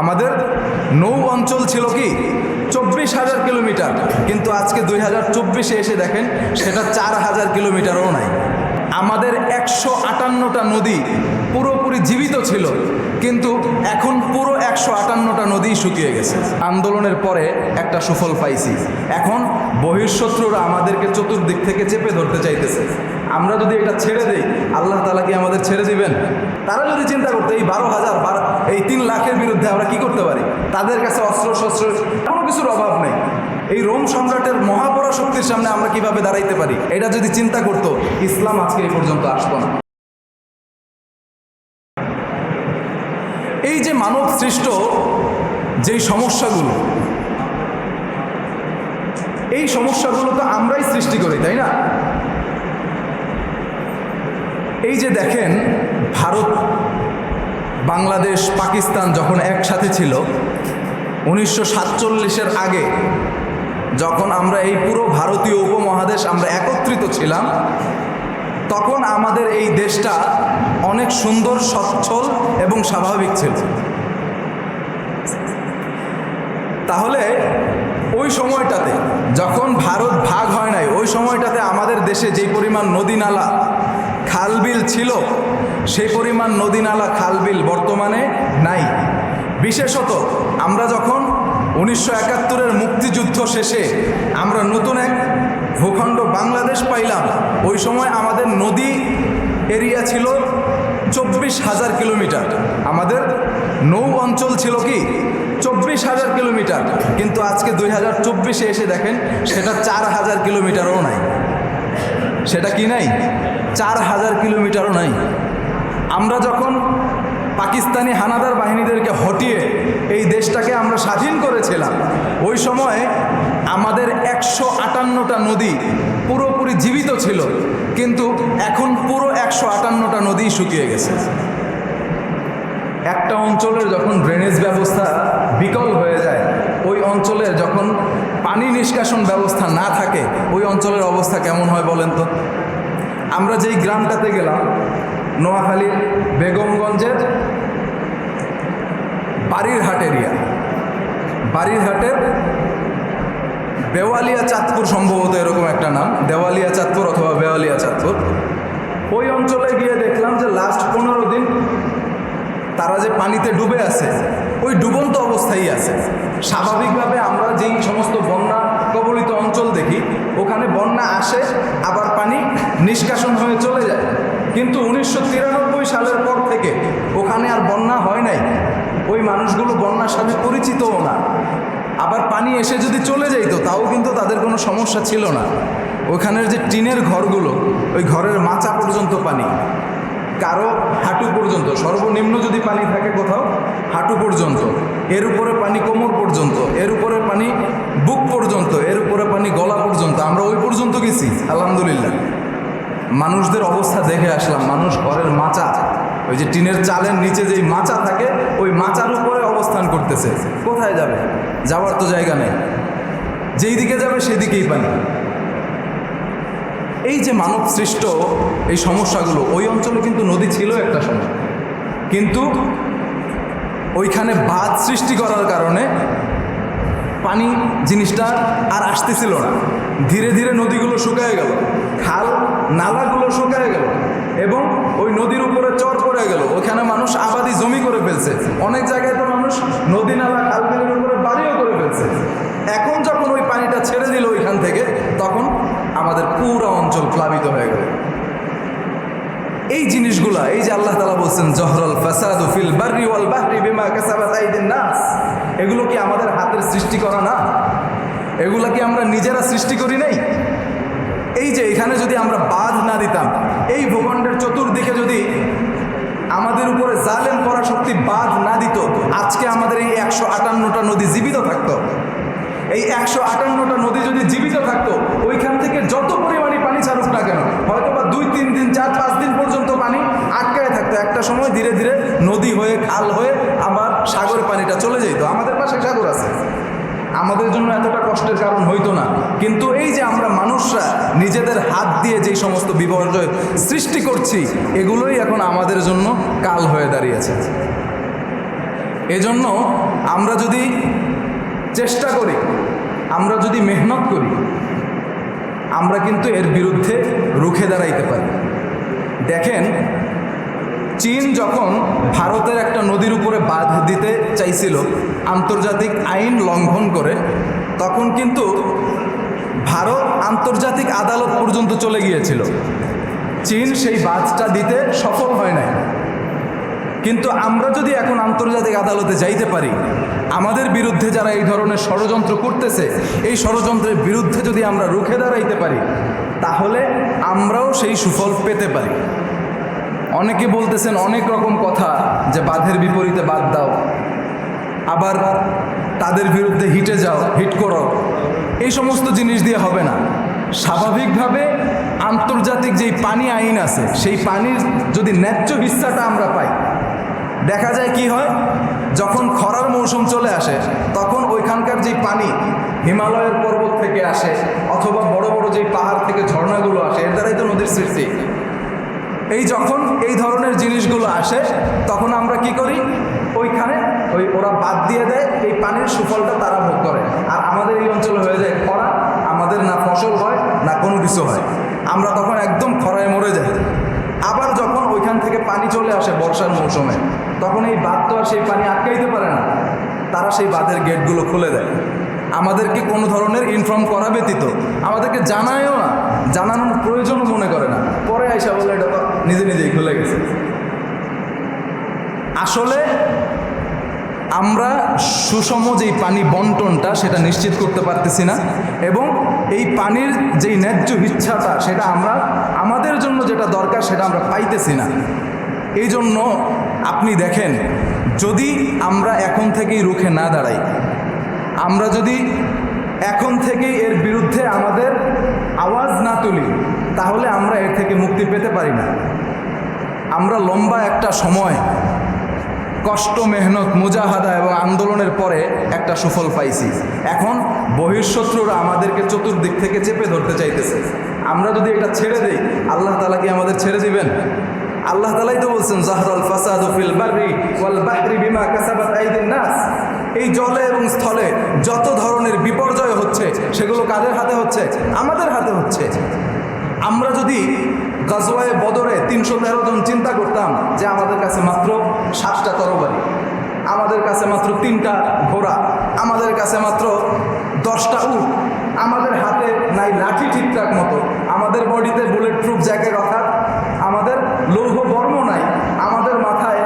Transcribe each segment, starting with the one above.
আমাদের নৌ অঞ্চল ছিল কি? চব্বিশ হাজার কিলোমিটার। কিন্তু আজকে দুই হাজার চব্বিশে এসে দেখেন, সেটা চার হাজার কিলোমিটারও নাই। আমাদের একশো আটান্নটা নদী পুরোপুরি জীবিত ছিল, কিন্তু এখন পুরো একশো আটান্নটা নদী শুকিয়ে গেছে। আন্দোলনের পরে একটা সুফল পাইছি। এখন বহির্শত্রুরা আমাদেরকে চতুর্দিক থেকে চেপে ধরতে চাইতেছে। আমরা যদি এটা ছেড়ে দিই, আল্লাহ তালা কি আমাদের ছেড়ে দিবেন? তারা যদি চিন্তা করতো, এই বারো হাজার এই তিন লাখের বিরুদ্ধে আমরা কি করতে পারি? তাদের কাছে অস্ত্র শস্ত্র, কোনো কিছুর অভাব নেই। এই রোম সম্রাটের মহাপরা শক্তির সামনে আমরা কীভাবে দাঁড়াইতে পারি? এটা যদি চিন্তা করতো, ইসলাম আজকে এই পর্যন্ত আসতো না। এই যে মানব সৃষ্ট যেই সমস্যাগুলো, এই সমস্যাগুলো তো আমরাই সৃষ্টি করি, তাই না? এই যে দেখেন ভারত, বাংলাদেশ, পাকিস্তান যখন একসাথে ছিল, উনিশশো সাতচল্লিশের আগে যখন আমরা এই পুরো ভারতীয় উপমহাদেশ আমরা একত্রিত ছিলাম, তখন আমাদের এই দেশটা অনেক সুন্দর, সচ্ছল এবং স্বাভাবিক ছিল। তাহলে ওই সময়টাতে যখন ভারত ভাগ হয় নাই, ওই সময়টাতে আমাদের দেশে যেই পরিমাণ নদী নালা খালবিল ছিল সেই পরিমাণ নদী নালা খালবিল বর্তমানে নাই। বিশেষত আমরা যখন উনিশশো একাত্তরের মুক্তিযুদ্ধ শেষে আমরা নতুন এক ভূখণ্ড বাংলাদেশ পাইলাম, ওই সময় আমাদের নদী এরিয়া ছিল চব্বিশ হাজার কিলোমিটার। আমাদের নৌ অঞ্চল ছিল কি? চব্বিশ হাজার কিলোমিটার। কিন্তু আজকে দুই হাজার চব্বিশে এসে দেখেন, সেটা চার হাজার কিলোমিটারও নাই। সেটা কি নাই? চার হাজার কিলোমিটারও নাই। আমরা যখন পাকিস্তানি হানাদার বাহিনীদেরকে হটিয়ে এই দেশটাকে আমরা স্বাধীন করেছিলাম, ওই সময় আমাদের একশো আটান্নটা নদী পুরোপুরি জীবিত ছিল, কিন্তু এখন পুরো একশো আটান্নটা নদী শুকিয়ে গেছে। একটা অঞ্চলের যখন ড্রেনেজ ব্যবস্থা বিকল হয়ে যায়, ওই অঞ্চলের যখন পানি নিষ্কাশন ব্যবস্থা না থাকে, ওই অঞ্চলের অবস্থা কেমন হয় বলেন তো? আমরা যেই গ্রামটাতে গেলাম নোয়াখালীর বেগমগঞ্জের বাড়িরহাট এরিয়া। বাড়িরহাটের বেওয়ালিয়া চাঁদপুর সম্ভবত এরকম একটা নাম, দেওয়ালিয়া চাঁদপুর অথবা বেওয়ালিয়া চাঁদপুর। ওই অঞ্চলে গিয়ে দেখলাম যে লাস্ট পনেরো দিন তারা যে পানিতে ডুবে আছে, ওই ডুবন্ত অবস্থায় আছে। স্বাভাবিকভাবে আমরা যেই সমস্ত বন্যা কবলিত অঞ্চল দেখি, ওখানে বন্যা আসে, আবার পানি নিষ্কাশন হয়ে চলে যায়। কিন্তু উনিশশো তিরানব্বই সালের পর থেকে ওখানে আর বন্যা হয় নাই। ওই মানুষগুলো বন্যার সাথে পরিচিতও না। আবার পানি এসে যদি চলে যাইতো, তাও কিন্তু তাদের কোনো সমস্যা ছিল না। ওখানের যে টিনের ঘরগুলো, ওই ঘরের মাচা পর্যন্ত পানি। কারও হাঁটু পর্যন্ত, সর্বনিম্ন যদি পানি থাকে কোথাও, হাঁটু পর্যন্ত। এর উপরে পানি কোমর পর্যন্ত, এর উপরে পানি বুক পর্যন্ত, এর উপরে পানি গলা পর্যন্ত। আমরা ওই পর্যন্ত গেছি, আলহামদুলিল্লাহ। মানুষদের অবস্থা দেখে আসলাম, মানুষ ঘরের মাচা। ওই যে টিনের চালের নিচে যেই মাচা থাকে, ওই মাচার উপরে অবস্থান করতেছে। কোথায় যাবে? যাওয়ার তো জায়গা নেই। যেই দিকে যাবে, সেদিকেই পানি। এই যে মানব সৃষ্ট এই সমস্যাগুলো, ওই অঞ্চলে কিন্তু নদী ছিল একটা সময়। কিন্তু ওইখানে বাঁধ সৃষ্টি করার কারণে পানি জিনিসটা আর আসতেছিল না। ধীরে ধীরে নদীগুলো শুকায় গেল। খাল নালাগুলো শুকায় গেল এবং ওই নদীর উপরে চর পড়ে গেল। ওখানে মানুষ আবাদি জমি করে ফেলছে। অনেক জায়গায় তো মানুষ নদী, নালা খাল বিলের উপরে বাড়িও করে ফেলছে। এখন যখন ওই পানিটা ছেড়ে দিল ওইখান থেকে, তখন আমাদের পুরো অঞ্চল প্লাবিত হয়ে গেল। এই জিনিসগুলা, এই যে আল্লাহ তালা বলছেন, জহরল ফাসাদু ফিল নাস এগুলো কি আমাদের হাতের সৃষ্টি করা না? এগুলা কি আমরা নিজেরা সৃষ্টি করি নাই? এই যে এখানে যদি আমরা বাঁধ না দিতাম, এই ভূখণ্ডের চতুর্দিকে যদি আমাদের উপরে জালেম করা শক্তি বাঁধ না দিত, আজকে আমাদের এই একশো আটান্নটা নদী জীবিত থাকতো। এই একশো আটান্নটা নদী যদি জীবিত থাকতো, ওইখান থেকে যত পরিমাণে পানি ছাড়ুক না কেন হয়তো বা দুই, তিন দিন, চার, পাঁচ দিন পর্যন্ত পানি আটকায় থাকতো। একটা সময় ধীরে ধীরে নদী হয়ে, খাল হয়ে আবার সাগরে পানিটা চলে যেত। আমাদের পাশে সাগর আছে। আমাদের জন্য এতটা কষ্টের কারণ হইতো না। কিন্তু এই যে আমরা মানুষরা নিজেদের হাত দিয়ে যেই সমস্ত বিপর্যয় সৃষ্টি করছি, এগুলোই এখন আমাদের জন্য কাল হয়ে দাঁড়িয়েছে এজন্য আমরা যদি চেষ্টা করি, আমরা যদি মেহনত করি, আমরা কিন্তু এর বিরুদ্ধে রুখে দাঁড়াইতে পারি। দেখেন, চীন যখন ভারতের একটা নদীর উপরে বাঁধ দিতে চাইছিল আন্তর্জাতিক আইন লঙ্ঘন করে, তখন কিন্তু ভারত আন্তর্জাতিক আদালত পর্যন্ত চলে গিয়েছিল। চীন সেই বাঁধটা দিতে সফল হয় নাই। কিন্তু আমরা যদি এখন আন্তর্জাতিক আদালতে যাইতে পারি, আমাদের বিরুদ্ধে যারা এই ধরনের ষড়যন্ত্র করতেছে, এই ষড়যন্ত্রের বিরুদ্ধে যদি আমরা রুখে দাঁড়াইতে পারি, তাহলে আমরাও সেই সুফল পেতে পারি। অনেকে বলতেছেন অনেক রকম কথা যে বাঁধের আবার তাদের বিরুদ্ধে হিটে যাও, হিট করো। এই সমস্ত জিনিস দিয়ে হবে না। স্বাভাবিকভাবে আন্তর্জাতিক যেই পানি আইন আছে, সেই পানির যদি ন্যায্য হিস্সাটা আমরা পাই, দেখা যায় কি হয়? যখন খরার মৌসুম চলে আসে, তখন ওইখানকার যেই পানি হিমালয়ের পর্বত থেকে আসে, অথবা বড় বড় যেই পাহাড় থেকে ঝর্ণাগুলো আসে, এর দ্বারাই তো নদীর সৃষ্টি। এই যখন এই ধরনের জিনিসগুলো আসে, তখন আমরা কি করি? ওইখানে ওই ওরা বাদ দিয়ে দেয়, এই পানির সুফলটা তারা ভোগ করে। আর আমাদের এই অঞ্চলে হয়ে যায় খরা, আমাদের না ফসল হয়, না কোনো কিছু হয়। আমরা তখন একদম খরায় মরে যাই। আবার যখন ওইখান থেকে পানি চলে আসে বর্ষার মৌসুমে, তখন এই বাঁধ তো আর সেই পানি আটকাইতে পারে না। তারা সেই বাঁধের গেটগুলো খুলে দেয়। আমাদেরকে কোনো ধরনের ইনফর্ম করা ব্যতীত, আমাদেরকে জানায়ও না। জানানোর প্রয়োজনও মনে করে না। পরে আইসা বলে, এটা তো নিজে নিজেই খুলে গেছে। আসলে আমরা সুষম যেই পানি বন্টনটা সেটা নিশ্চিত করতে পারতেছি না। এবং এই পানির যেই ন্যায্য ইচ্ছাটা সেটা আমরা, আমাদের জন্য যেটা দরকার সেটা আমরা পাইতেছি না। এই জন্য আপনি দেখেন, যদি আমরা এখন থেকেই রুখে না দাঁড়াই, আমরা যদি এখন থেকেই এর বিরুদ্ধে আমাদের আওয়াজ না তুলি, তাহলে আমরা এর থেকে মুক্তি পেতে পারি না। আমরা লম্বা একটা সময় কষ্ট, মেহনত, মুজাহাদা এবং আন্দোলনের পরে একটা সুফল পাইছি। এখন বহিঃশত্রুরা আমাদেরকে চতুর্দিক থেকে চেপে ধরতে চাইতেছে। আমরা যদি এটা ছেড়ে দিই, আল্লাহ তালা কি আমাদের ছেড়ে দিবেন? আল্লাহ তালাই তো বলছেন, জাহরাল ফাসাদু ফিল বাররি ওয়াল বাহরি বিমা কাসাবাত নাস। এই জলে এবং স্থলে যত ধরনের বিপর্যয় হচ্ছে, সেগুলো কাদের হাতে হচ্ছে? আমাদের হাতে হচ্ছে। আমরা যদি গজওয়ায় বদরে তিনশো তেরো জন চিন্তা করতাম যে আমাদের কাছে মাত্র সাতটা তরবারি, আমাদের কাছে মাত্র তিনটা ঘোড়া, আমাদের কাছে মাত্র দশটা উট, আমাদের হাতে নাই লাঠি ঠিকঠাক মতো, আমাদের বডিতে বুলেট প্রুফ জ্যাকেট অর্থাৎ আমাদের লৌহ বর্ম নাই আমাদের মাথায়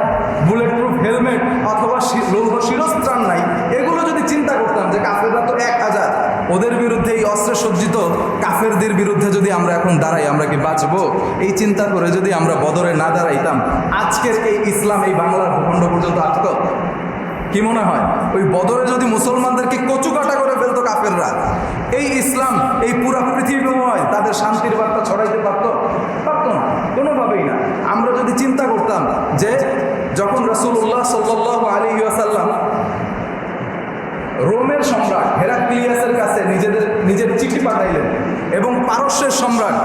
বুলেট প্রুফ হেলমেট অথবা শি- লৌহ শিরস্ত্রাণ নাই এগুলো যদি চিন্তা করতাম যে কাফেররা তো এক হাজার ওদের বিরুদ্ধে এই অস্ত্রে সজ্জিত কাফেরদের বিরুদ্ধে যদি আমরা এখন দাঁড়াই, আমরা কি বাঁচবো? এই চিন্তা করে যদি আমরা বদরে না দাঁড়াইতাম, আজকের এই ইসলাম, এই বাংলার ভূখণ্ড পর্যন্ত আসতো? কি মনে হয়? ওই বদরে যদি মুসলমানদেরকে কচু কাটা করে ফেলতো কাফেররা, এই ইসলাম, এই পুরা পৃথিবীময় তাদের শান্তির বার্তা ছড়াইতে পারতো? পারতো না, কোনোভাবেই না। আমরা যদি চিন্তা করতাম যে যখন রসুল্লাহ সাল্লাহ আলী আসাল্লাম রোমের সম্রাট হেরাক্লিয়াসের কাছে নিজেদের, নিজের চিঠি পাঠাইলেন এবং পারস্যের সম্রাট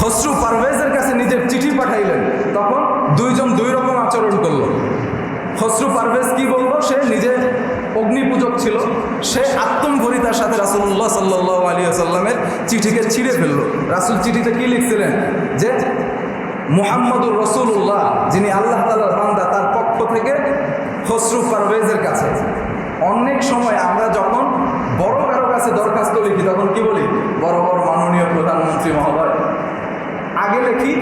খসরু পারভেজের কাছে নিজের চিঠি পাঠাইলেন। তখন দুইজন দুই রকম আচরণ করল। খসরু পারভেজ কি বলব সে নিজে অগ্নিপূজক ছিল। সে আত্মম্ভরিতার সাথে রাসুল্লাহ সাল্লাহ আলী আসাল্লামের চিঠিকে ছিঁড়ে ফেলল। রাসুল চিঠিতে কি লিখছিলেন? যে মুহাম্মদুর রসুল্লাহ যিনি আল্লাহ তালার বান্দা, তার পক্ষ থেকে খসরু পারভেজের কাছে। অনেক সময় আমরা যখন বড় কারও কাছে দরখাস্ত লিখি, তখন কি বলি? বড় বড় মাননীয় প্রধানমন্ত্রী মহোদয়। আগে লিখি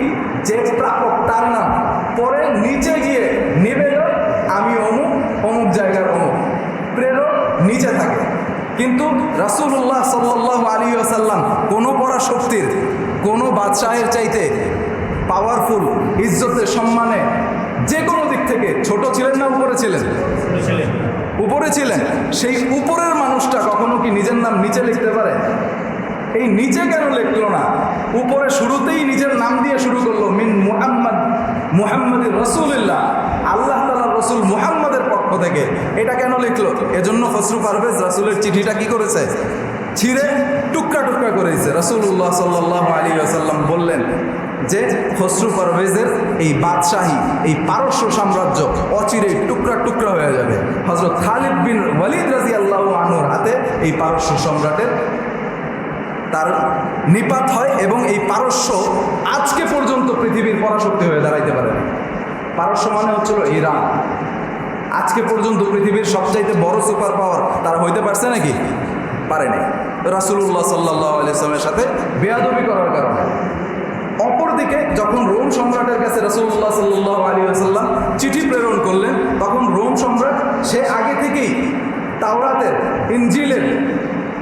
যে প্রাপক তার নাম পরে নিচে গিয়ে নিবেদন আমি অমুক অমুক জায়গার অমুক। প্রেরক নিচে থাকে। কিন্তু রাসূলুল্লাহ সাল্লাহ আলী আসাল্লাম কোনো পরা শক্তির কোনো বাদশাহের চাইতে পাওয়ারফুল ইজ্জতের সম্মানে যে কোনো দিক থেকে ছোট ছিলেন না উপরে ছিলেন। উপরে ছিলেন। সেই উপরের মানুষটা কখনো কি নিজের নাম নিচে লিখতে পারে? এই নিচে কেন লিখলো না? উপরে শুরুতেই নিজের নাম দিয়ে শুরু করল, মিন মুহাম্মদ মুহাম্মদের রসুলিল্লাহ। আল্লাহ তালা রসুল মুহাম্মদের পক্ষ থেকে। এটা কেন লিখলো? এজন্য খসরু পারভেজ রাসুলের চিঠিটা কি করেছে? ছিঁড়ে টুকরা টুকরা করেছে রসুল্লাহ সাল্লাহ আলী আসাল্লাম বললেন যে খসরু পারভেজের এই বাদশাহী, এই পারস্য সাম্রাজ্য অচিরে টুকরা টুকরা হয়ে যাবে। হজরত খালিদ বিন ওয়ালিদ রাজি আল্লাহ আনুর হাতে এই পারস্য সম্রাটের তার নিপাত হয় এবং এই পারস্য আজকে পর্যন্ত পৃথিবীর পরাশক্তি হয়ে দাঁড়াইতে পারে পারস্য মানে হচ্ছিল ইরান। আজকে পর্যন্ত পৃথিবীর সবচাইতে বড় সুপার পাওয়ার তারা হইতে পারছে নাকি? পারে নাই। রাসুল্লাহ সাল্লাহ আলিয়াল্লামের সাথে বেয়াদবি করার কারণে। অপরদিকে যখন রোম সম্রাটের কাছে রসুল্লাহ সাল্লাহ আলী আসাল্লাম চিঠি প্রেরণ করলেন, তখন রোম সম্রাট সে আগে থেকেই তাওরাতের ইঞ্জিলের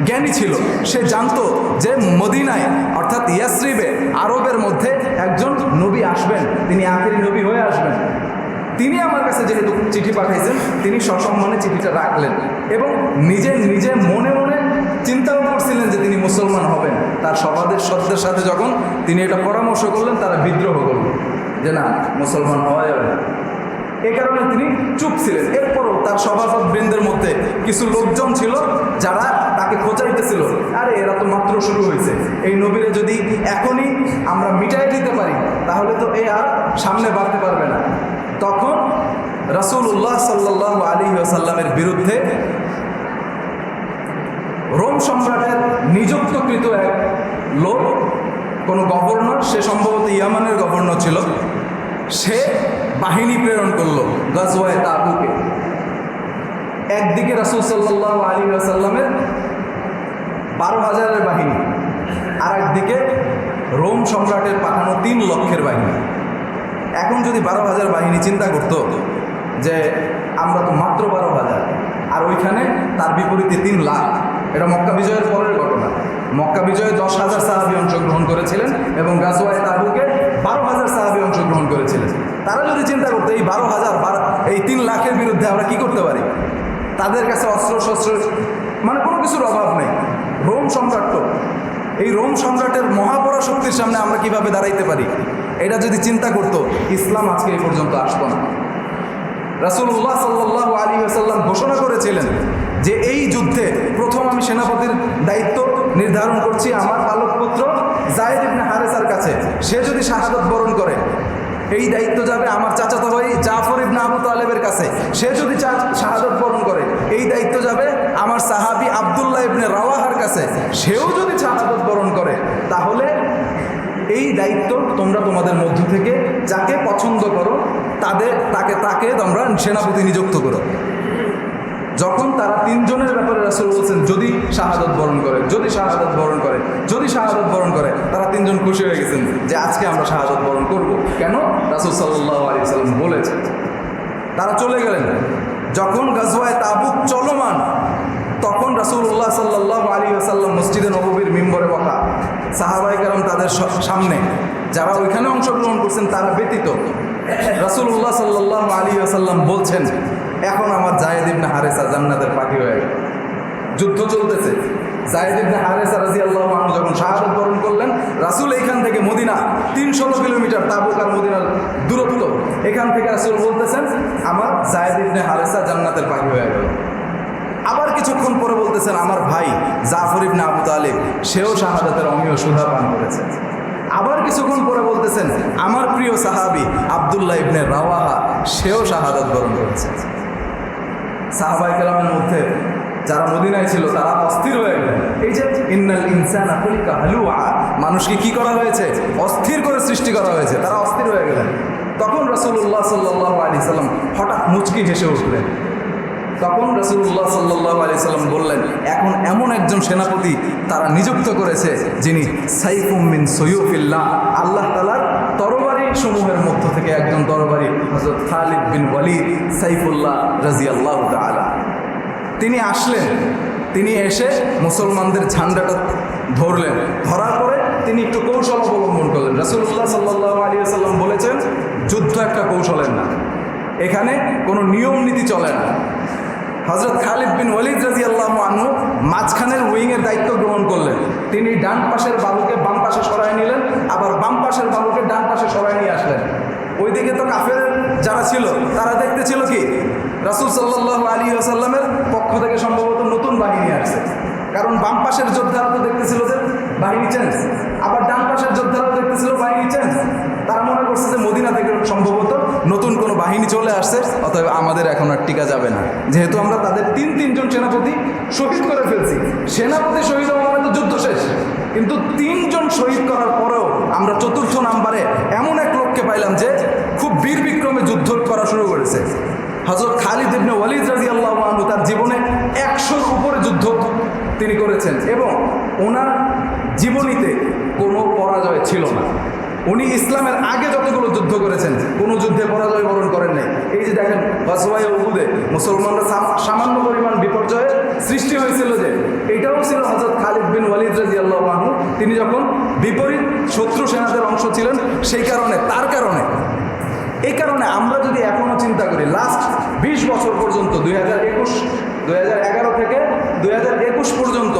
জ্ঞানী ছিল। সে জানতো যে মদিনায়, অর্থাৎ ইয়াসরিবে, আরবের মধ্যে একজন নবী আসবেন। তিনি আখেরি নবী হয়ে আসবেন। তিনি আমার কাছে যেহেতু চিঠি পাঠাইছেন, তিনি সসম্মানে চিঠিটা রাখলেন এবং নিজে নিজে মনে মনে চিন্তাও করছিলেন যে তিনি মুসলমান হবেন। তার সবাদের সত্যের সাথে যখন তিনি এটা পরামর্শ করলেন, তারা বিদ্রোহ করলেন যে না, মুসলমান হওয়া যাবে না। এ কারণে তিনি চুপ ছিলেন। এরপরও তার সভাসদ বৃন্দের মধ্যে কিছু লোকজন ছিল যারা তাকে খোঁচাইতেছিল আরে, এরা তো মাত্র শুরু হয়েছে। এই নবীরে যদি এখনই আমরা মিটাই দিতে পারি, তাহলে তো এ আর সামনে বাড়তে পারবে না। তখন রাসূলুল্লাহ সাল্লাহ আলী আসাল্লামের বিরুদ্ধে রোম সম্রাটের নিযুক্তকৃত এক লোক, কোনো গভর্নর, সে সম্ভবত ইয়ামানের গভর্নর ছিল সে বাহিনী প্রেরণ করল গজওয়ায় তাবুকে একদিকে রাসুল সাল্লাহ আলী আসাল্লামের বারো হাজারের বাহিনী আর একদিকে রোম সম্রাটের পাঠানো তিন লক্ষের বাহিনী। এখন যদি বারো হাজার বাহিনী চিন্তা করতো যে আমরা তো মাত্র বারো হাজার, আর ওইখানে তার বিপরীতে তিন লাখ, এটা মক্কা বিজয়ের পরের ঘটনা। মক্কা বিজয়ে দশ হাজার সাহাবি অংশগ্রহণ করেছিলেন এবং গাজওয়ায় তাবুকে বারো হাজার সাহাবি অংশগ্রহণ করেছিলেন। তারা যদি চিন্তা করতো, এই বারো হাজার এই তিন লাখের বিরুদ্ধে আমরা কি করতে পারি? তাদের কাছে অস্ত্র, শস্ত্র মানে কোনো কিছুর অভাব নেই। রোম সম্রাট তো এই রোম সম্রাটের মহাপরা শক্তির সামনে আমরা কীভাবে দাঁড়াইতে পারি? এটা যদি চিন্তা করতো, ইসলাম আজকে এই পর্যন্ত আসতো না। রাসুল্লাহ সাল্লাহ আলী আসাল্লাম ঘোষণা করেছিলেন যে এই যুদ্ধে প্রথম আমি সেনাপতির দায়িত্ব নির্ধারণ করছি, আমার পালক পুত্র জায়দ ইবনে হারেসার কাছে। সে যদি শাহাদত বরণ করে, এই দায়িত্ব যাবে আমার চাচাতো ভাই জাফর ইবনে আবু তালেবের কাছে। সে যদি শাহাদত বরণ করে, এই দায়িত্ব যাবে আমার সাহাবি আবদুল্লাহ ইবনে রাওয়াহার কাছে। সেও যদি শাহাদত বরণ করে, তাহলে এই দায়িত্ব তোমরা তোমাদের মধ্য থেকে যাকে পছন্দ করো, তাদের তাকে তাকে তোমরা সেনাপতি নিযুক্ত করো। যখন তারা তিনজনের ব্যাপারে রাসুল বলছেন, যদি শাহাদত বরণ করে, যদি শাহাদত বরণ করে, যদি শাহাদত বরণ করে, তারা তিনজন খুশি হয়ে গেছেন যে আজকে আমরা শাহাদত বরণ করব। কেন? রাসুল সাল্লাহ আলী সাল্লাম বলেছেন। তারা চলে গেলেন। যখন গাজওয়ায় তাবুক চলমান, তখন রাসুল্লাহ সাল্লাহ আলী আসাল্লাম মসজিদে নববীর মিম্বরে বকা সাহাবাই কারণ তাদের সামনে, যারা ওইখানে অংশগ্রহণ করছেন, তারা ব্যতীত রাসুল্লাহ সাল্লাহ আলী আসাল্লাম বলছেন এখন আমার জায়েদ ইবনে হারেসা জান্নাতের পাখি হয়ে গেল। যুদ্ধ চলতেছে। জায়েদ ইবনে হারেসা রাজি আল্লাহ যখন শাহাদত বরণ করলেন, রাসুল এইখান থেকে মদিনা, তিনশত কিলোমিটার তাবুক আর মদিনার দূরত্ব। এখান থেকে রাসুল বলতেছেন, আমার জায়েদ ইবনে হারেসা জান্নাতের পাখি হয়ে গেল। আবার কিছুক্ষণ পরে বলতেছেন, আমার ভাই জাফর ইবনে আবু তালিব, সেও শাহাদাতের অমীয় সুধা পান করেছে। আবার কিছুক্ষণ পরে বলতেছেন, আমার প্রিয় সাহাবি আবদুল্লাহ ইবনে রাওয়াহা, সেও শাহাদাত বরণ করেছে। সাহাবাই কালামের মধ্যে যারা মদিনায় ছিল, তারা অস্থির হয়ে গেল। এই যে ইন্নাল ইনসান হালুয়া, মানুষকে কি করা হয়েছে? অস্থির করে সৃষ্টি করা হয়েছে। তারা অস্থির হয়ে গেলেন। তখন রসুল্লাহ সাল্লাহ আলি সাল্লাম হঠাৎ মুচকি হেসে উঠলেন। তখন রসুল্লাহ সাল্লাহ আলি সাল্লাম বললেন, এখন এমন একজন সেনাপতি তারা নিযুক্ত করেছে, যিনি সাইফুমিন সৈয়ফিল্লাহ। আল্লাহ তালার তরবারি সমূহের মধ্য থেকে একজন তরবারি হজরত খালিদ বিন ওয়ালিদ সাইফুল্লাহ রাজি আল্লাহ তালা তিনি আসলেন, তিনি এসে মুসলমানদের ঝান্ডাটা ধরলেন, ধরার পরে তিনি একটু কৌশল অবলম্বন করলেন। রসুল্লাহ সাল্লাহ আলী সাল্লাম বলেছেন, যুদ্ধ একটা কৌশলের না এখানে কোনো নিয়ম নীতি চলে না। হজরত খালিদ বিন ওয়ালিদ রাজি আল্লাহ মাঝখানের উইংয়ের দায়িত্ব গ্রহণ করলেন। তিনি ডান পাশের বাবুকে বাম পাশে সরাই নিলেন আবার বাম পাশের বাবুকে ডান পাশে সবাই নিয়ে আসলেন। ওইদিকে তো কাফের যারা ছিল, তারা দেখতে ছিল কি? রাসুল সাল্লাহ আলী আসাল্লামের পক্ষ থেকে সম্ভবত নতুন বাহিনী আসছে। কারণ বাম পাশের যোদ্ধারা তো দেখতেছিল যে বাহিনী চেঞ্জ আবার ডান পাশের যোদ্ধারাও দেখতেছিল বাহিনী চেঞ্জ তারা মনে করছে যে মদিনা থেকে সম্ভবত নতুন কোনো বাহিনী চলে আসছে, অতএব আমাদের এখন আর টিকা যাবে না। যেহেতু আমরা তাদের তিন তিনজন সেনাপতি শহীদ করে ফেলছি। সেনাপতি শহীদ হওয়া মানে তো যুদ্ধ শেষ। কিন্তু তিনজন শহীদ করার পরেও আমরা চতুর্থ নাম্বারে এমন এক লোককে পাইলাম যে খুব বীর বিক্রমে যুদ্ধ করা শুরু করেছে। হজরত খালিদ ইবনে ওয়ালিদ রাজি আল্লাহ তার জীবনে একশোর উপরে যুদ্ধ তিনি করেছেন এবং ওনার জীবনীতে কোনো পরাজয় ছিল না। উনি ইসলামের আগে যতগুলো যুদ্ধ করেছেন, কোনো যুদ্ধে পরাজয় বরণ করেন নাই। এই যে দেখেন, বাসওয়াই উহুদে মুসলমানরা সাম- সামান্য পরিমাণ বিপর্যয়ের সৃষ্টি হয়েছিল যে, এটাও ছিল হজরত খালিদ বিন ওয়ালিদ রাজি আল্লাহ তিনি যখন বিপরীত শত্রু সেনাদের অংশ ছিলেন, সেই কারণে, তার কারণে, এই কারণে আমরা যদি এখনও চিন্তা করি লাস্ট বিশ বছর পর্যন্ত, দুই হাজার একুশ থেকে দুই হাজার একুশ পর্যন্ত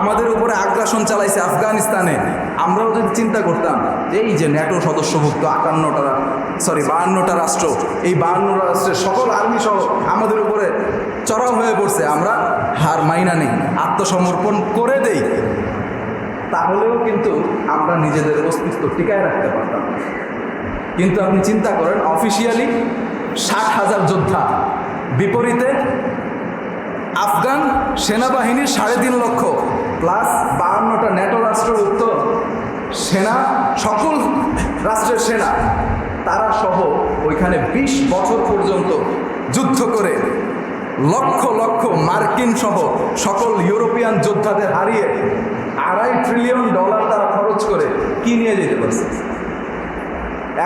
আমাদের উপরে আগ্রাসন চালাইছে আফগানিস্তানে। আমরাও যদি চিন্তা করতাম এই যে ন্যাটো সদস্যভুক্ত আটান্নটা সরি বাহান্নটা রাষ্ট্র, এই বাহান্নটা রাষ্ট্রের সকল আর্মি সহ আমাদের উপরে চড়াও হয়ে পড়ছে। আমরা হার মাইনা নেই, আত্মসমর্পণ করে দেই। তাহলেও কিন্তু আমরা নিজেদের অস্তিত্ব টিকায় রাখতে পারতাম। কিন্তু আপনি চিন্তা করেন অফিসিয়ালি ষাট হাজার যোদ্ধা, বিপরীতে আফগান সেনাবাহিনীর সাড়ে তিন লক্ষ প্লাস বাহান্নটা ন্যাটো রাষ্ট্রের উত্তর, সেনা, সকল রাষ্ট্রের সেনা, তারা সহ ওইখানে ২০ বছর পর্যন্ত যুদ্ধ করে লক্ষ লক্ষ মার্কিন সহ সকল ইউরোপিয়ান যোদ্ধাদের হারিয়ে আড়াই ট্রিলিয়ন ডলার তারা খরচ করে কি নিয়ে যেতে পারছে?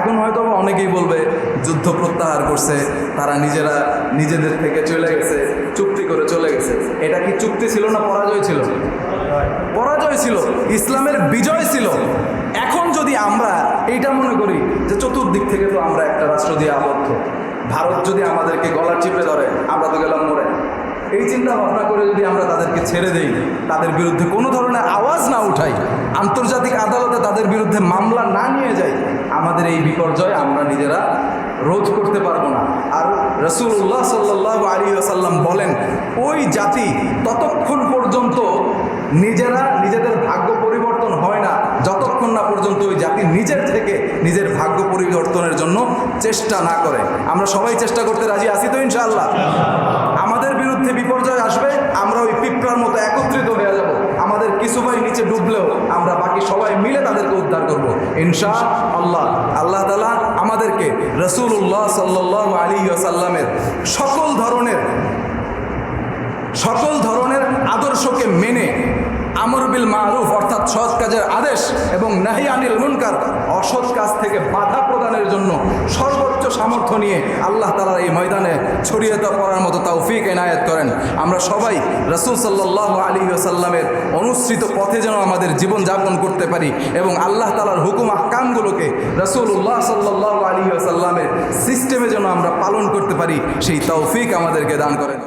এখন হয়তো অনেকেই বলবে, যুদ্ধ প্রত্যাহার করছে, তারা নিজেরা নিজেদের থেকে চলে গেছে, চুক্তি করে চলে গেছে। এটা কি চুক্তি ছিল না পরাজয় ছিল? পরাজয় ছিল, ইসলামের বিজয় ছিল। এখন যদি আমরা এইটা মনে করি যে চতুর্দিক থেকে তো আমরা একটা রাষ্ট্র দিয়ে আবদ্ধ। ভারত যদি আমাদেরকে গলা চিপে ধরে, আমরা তো গেলাম মরে। এই চিন্তা ভাবনা করে যদি আমরা তাদেরকে ছেড়ে দেই, তাদের বিরুদ্ধে কোনো ধরনের আওয়াজ না উঠাই, আন্তর্জাতিক আদালতে তাদের বিরুদ্ধে মামলা না নিয়ে যাই, আমাদের এই বিপর্যয় আমরা নিজেরা রোধ করতে পারব না। আর রসুল্লাহ সাল্লাহ আলী আসাল্লাম বলেন, ওই জাতি ততক্ষণ পর্যন্ত নিজেরা নিজেদের ভাগ্য পরিবর্তন হয় না, যতক্ষণ না পর্যন্ত ওই জাতি নিজের থেকে নিজের ভাগ্য পরিবর্তনের জন্য চেষ্টা না করে। আমরা সবাই চেষ্টা করতে রাজি আছি তো ইনশাআল্লাহ? বিরুদ্ধে বিপর্যয় আসবে, আমরা ওই পিঁপড়ার মতো একত্রিত হয়ে যাব। আমাদের কিছু ভাই নিচে ডুবলেও আমরা বাকি সবাই মিলে তাদেরকে উদ্ধার করব। ইনশা আল্লাহ। আল্লাহ তালা আমাদেরকে রসুল্লাহ সাল্লাহ আলী আসাল্লামের সকল ধরনের সকল ধরনের আদর্শকে মেনে আমর বিল মারুফ অর্থাৎ সৎ কাজের আদেশ এবং নাহি আনিল মুনকার অসৎ কাজ থেকে বাধা প্রদানের জন্য সর্বোচ্চ সামর্থ্য নিয়ে আল্লাহ তালার এই ময়দানে ছড়িয়ে পড়ার মতো তৌফিক এনায়েত করেন। আমরা সবাই রসুল সাল্লাহ আলী আসাল্লামের অনুসৃত পথে যেন আমাদের জীবন যাপন করতে পারি এবং আল্লাহ তালার হুকুম আহকামগুলোকে রসুল্লাহ সাল্লাহ আলী আসাল্লামের সিস্টেমে যেন আমরা পালন করতে পারি, সেই তৌফিক আমাদেরকে দান করেন।